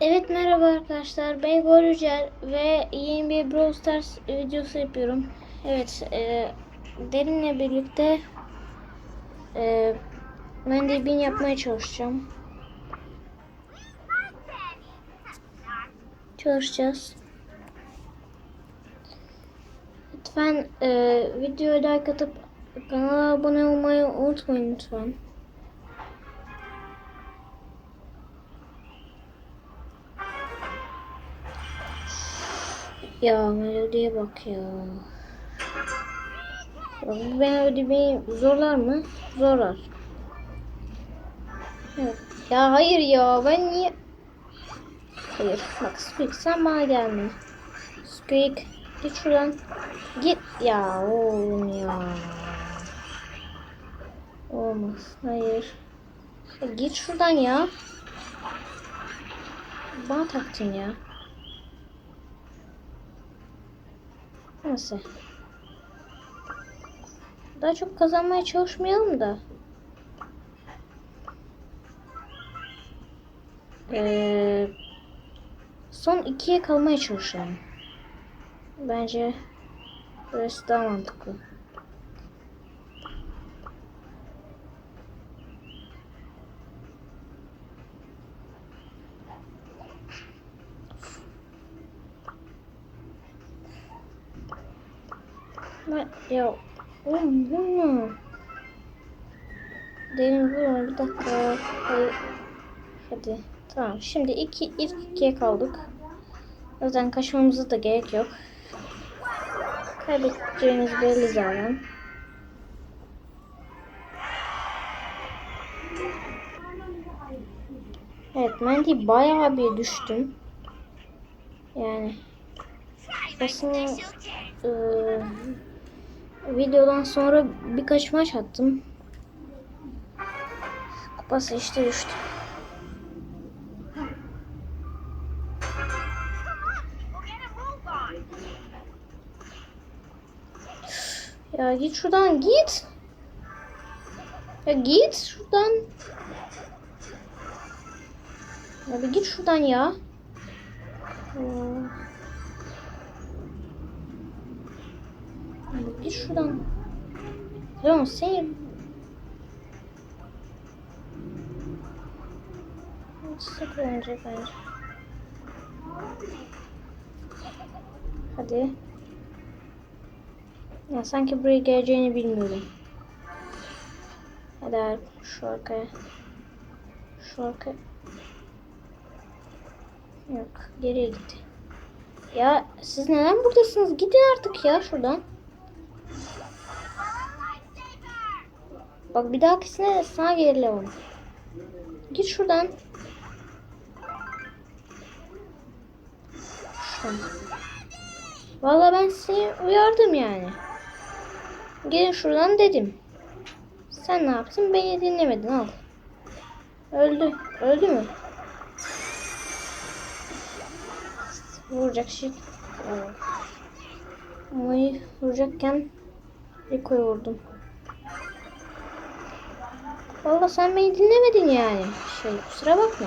Evet merhaba arkadaşlar ben Gol Yücel ve yeni bir Brawl Stars videosu yapıyorum. Evet e, Derin'le birlikte e, ben de bin yapmaya çalışacağım. Çalışacağız. Lütfen e, videoya like atıp kanala abone olmayı unutmayın lütfen. Ya melodiye bak ya. Ya bu melodi beni zorlar mı? Zorlar. Evet. Ya hayır ya ben niye... Hayır bak Squeak sen bana gelme. Squeak git şuradan. Git ya oğlum ya. Olmaz hayır. Ya git şuradan ya. Bana taktın ya. Neyse. Daha çok kazanmaya çalışmayalım da. Ee, son ikiye kalmaya çalışalım. Bence burası daha mantıklı. Ne ya oğlum bu ne? Derin bir dakika. Hadi. Hadi. Tamam. Şimdi iki ilk ikiye kaldık. O yüzden kaçmamıza da gerek yok. Kaybedeceğimiz belli zaten. Evet ben bayağı bir düştüm. Yani aslında eee, videodan sonra birkaç maç attım. Kupası işte düştü. Ya git şuradan git. Ya git şuradan. Ya bir git şuradan ya. Aa. Git şuradan. Leon seni... Sık önce bence. Hadi. Ya sanki buraya geleceğini bilmiyorum. Hadi abi, şu arkaya. Şu arkaya. Yok geriye gitti. Ya siz neden buradasınız? Gidin artık ya şuradan. Bak bir dahakisine sana gelir onu. Git şuradan. Şuradan. Vallahi ben seni uyardım yani. Gelin şuradan dedim. Sen ne yaptın? Beni dinlemedin al. Öldü. Öldü mü? Vuracak şey. Mayı vuracakken Rico'yu vurdum. Valla sen beni dinlemedin yani. Şey kusura bakma.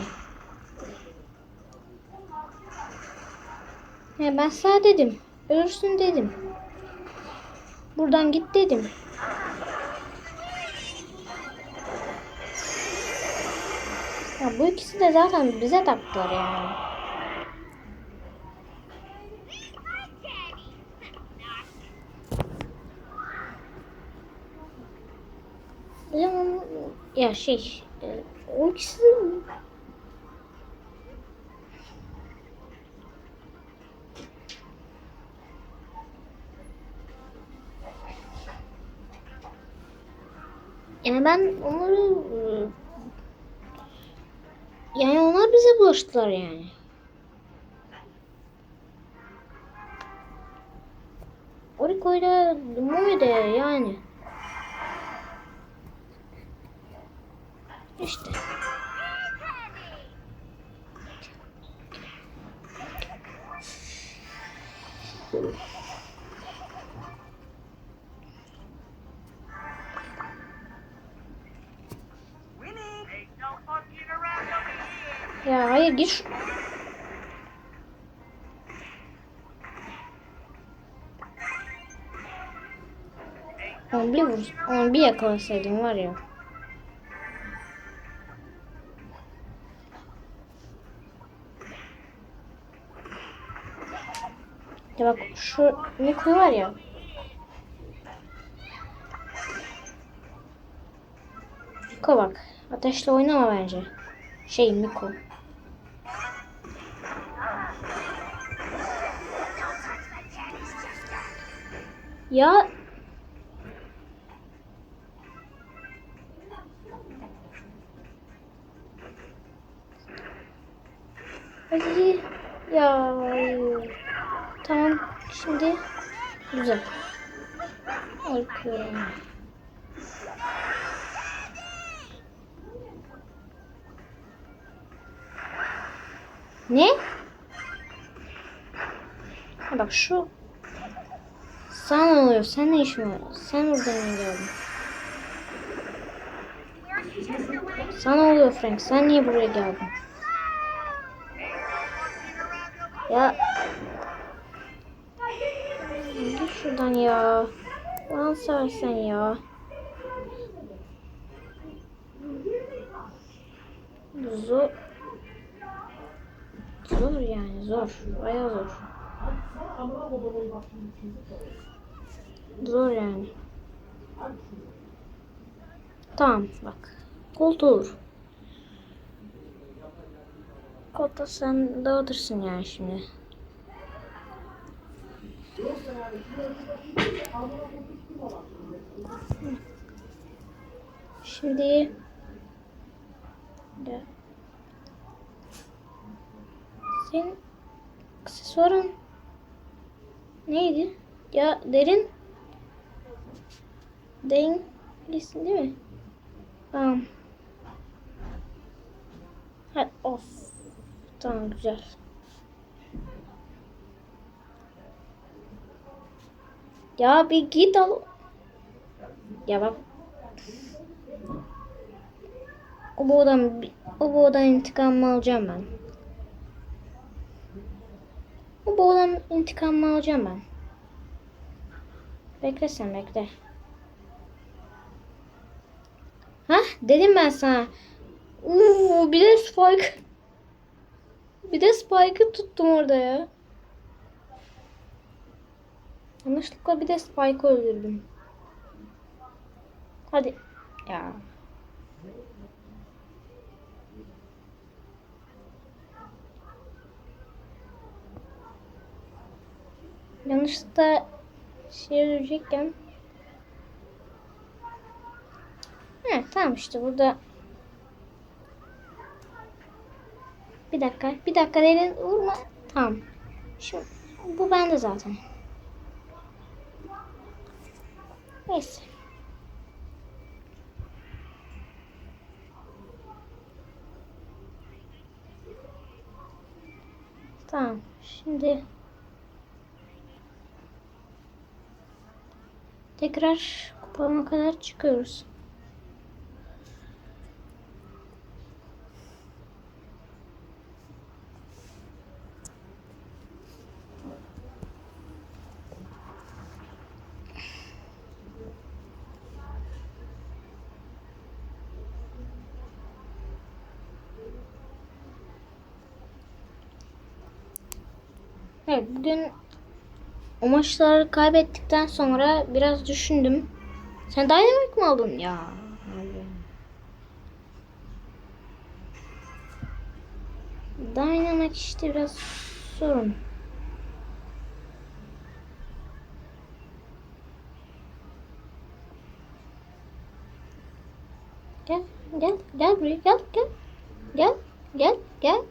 He, ben sana dedim. Ölürsün dedim. Buradan git dedim. Ya bu ikisi de zaten bize taktılar yani. Ya, ya şey, e, o ikisi de Yani ben onları e, yani onlar bize bulaştılar yani. Oriko'yla Mumi de yani. İşte. Ya hayır git. Onu bir vur, onu bir yakalasaydım var ya. Bak şu Miko var ya. Miko bak. Ateşle oynama bence. Şey Miko. Ya Hadi ya tamam şimdi güzel Bakıyorum. Ne? Ha bak şu ne oluyor? Sen ne işin var? Sen buradan geldin? Sana oluyor Frank? Sen niye buraya geldin? Ya Git şuradan ya. Lan seversen ya. Zor. Zor yani zor. Baya zor. Zor yani. Tamam bak. Koltuğur. Koltuğu sen dağıtırsın yani şimdi. Şimdi. Senin aksesuarın neydi? Ya derin derin değilsin değil mi? Tamam. Ha, of. Tamam güzel. Ya bir git al. Ya bak. O boğdan, o boğdan intikamımı alacağım ben. O boğdan intikamımı alacağım ben. Bekle sen bekle. Hah dedim ben sana. Uuu bir de Spike. Bir de Spike'ı tuttum orada ya. Yanlışlıkla bir de Spike'ı öldürdüm. Hadi. Ya. Yanlışlıkla şey öldürecekken. He tamam işte burada. Bir dakika. Bir dakika derin vurma. Tamam. Şimdi bu bende zaten. Neyse. Tamam. Şimdi tekrar kupama kadar çıkıyoruz. Evet bugün o maçları kaybettikten sonra biraz düşündüm. Sen Dynamite mi aldın ya? Dynamite işte biraz sorun. Gel, gel, gel buraya, gel, gel. Gel, gel, gel.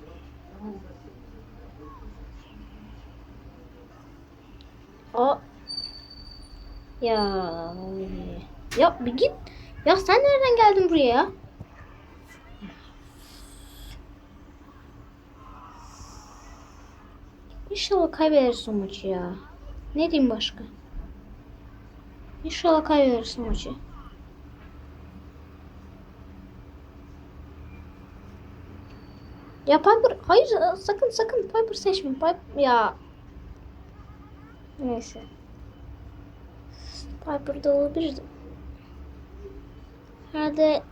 O ya ya bir git. Ya sen nereden geldin buraya ya? İnşallah kaybedersin maçı ya. Ne diyeyim başka? İnşallah kaybedersin maçı. Ya Piper hayır sakın sakın Piper seçme. Piper ya Neyse. Piper da olabilir. Herhalde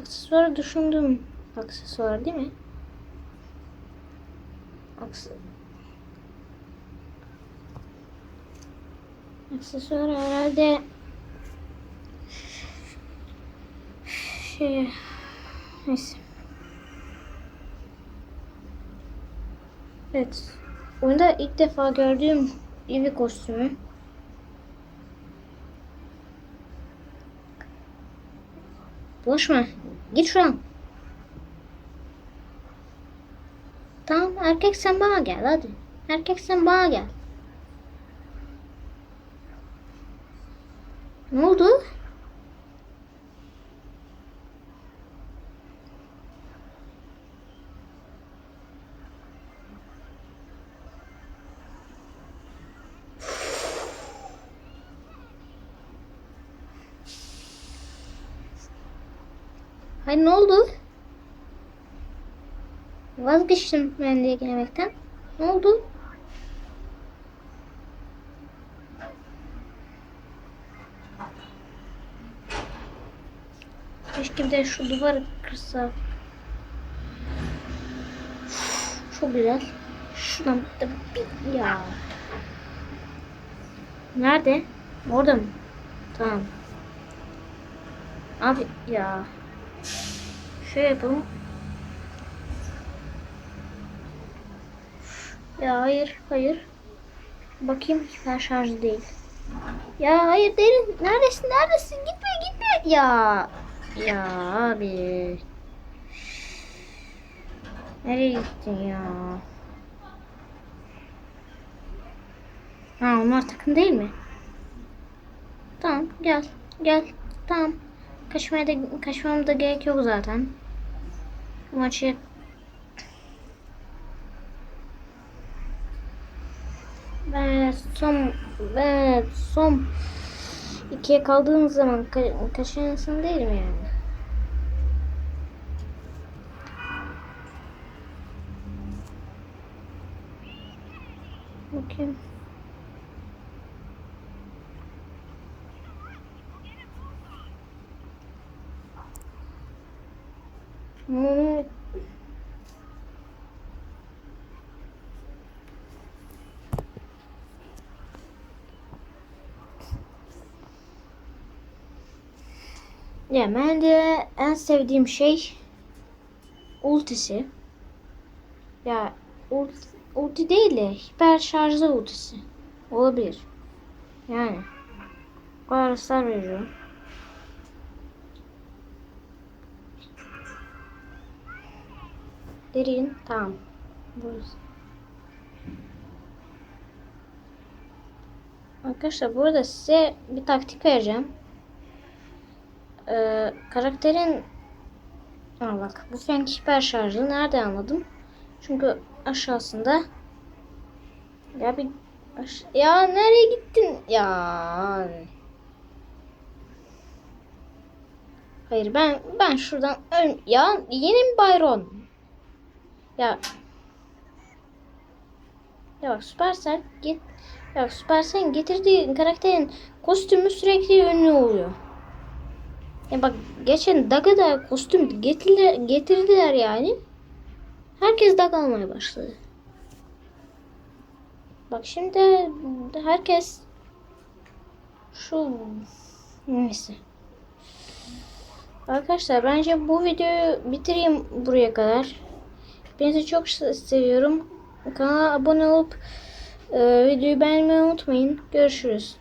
aksesuarı düşündüm. Aksesuar değil mi? Akse aksesuar herhalde şey neyse. Evet. Oyunda ilk defa gördüğüm Eevee kostümü. Bulaşma. Git şuradan. Tamam erkek sen bana gel hadi. Erkek sen bana gel. Ne oldu? Hayır ne oldu? Vazgeçtim ben diye gelmekten. Ne oldu? Keşke bir de şu duvarı kırsa. Çok güzel. Şuradan da bir ya. Nerede? Orada mı? Tamam. Abi ya. Şöyle yapalım. Ya hayır, hayır. Bakayım hiper şarjı değil. Ya hayır derin. Neredesin? Neredesin? Gitme gitme. Ya. Ya abi. Nereye gittin ya? Ha onlar takım değil mi? Tamam gel. Gel. Tamam. Kaçmaya da kaçmam da gerek yok zaten. Bu maçı ben son ben son ikiye kaldığım zaman ka kaçan insan değilim yani. Bakayım. Hmm. Ya ben de en sevdiğim şey ultisi. Ya ulti, ulti değil de hiper şarjlı ultisi. Olabilir. Yani. O kadar ısrar veriyorum. Derin. Tamam. Burası. Arkadaşlar burada size bir taktik vereceğim. Ee, karakterin Aa bak bu fenk hiper şarjı nerede anladım? Çünkü aşağısında ya bir aş- ya nereye gittin ya Hayır ben ben şuradan ön ya yeni mi Byron? Ya ya bak Supercell git ya bak Supercell'in getirdiği karakterin kostümü sürekli ünlü oluyor. Ya bak geçen Dag'a da kostüm getirdiler, getirdiler yani. Herkes Dag almaya başladı. Bak şimdi herkes şu neyse. Arkadaşlar bence bu videoyu bitireyim buraya kadar. Hepinizi çok seviyorum. Kanala abone olup e, videoyu beğenmeyi unutmayın. Görüşürüz.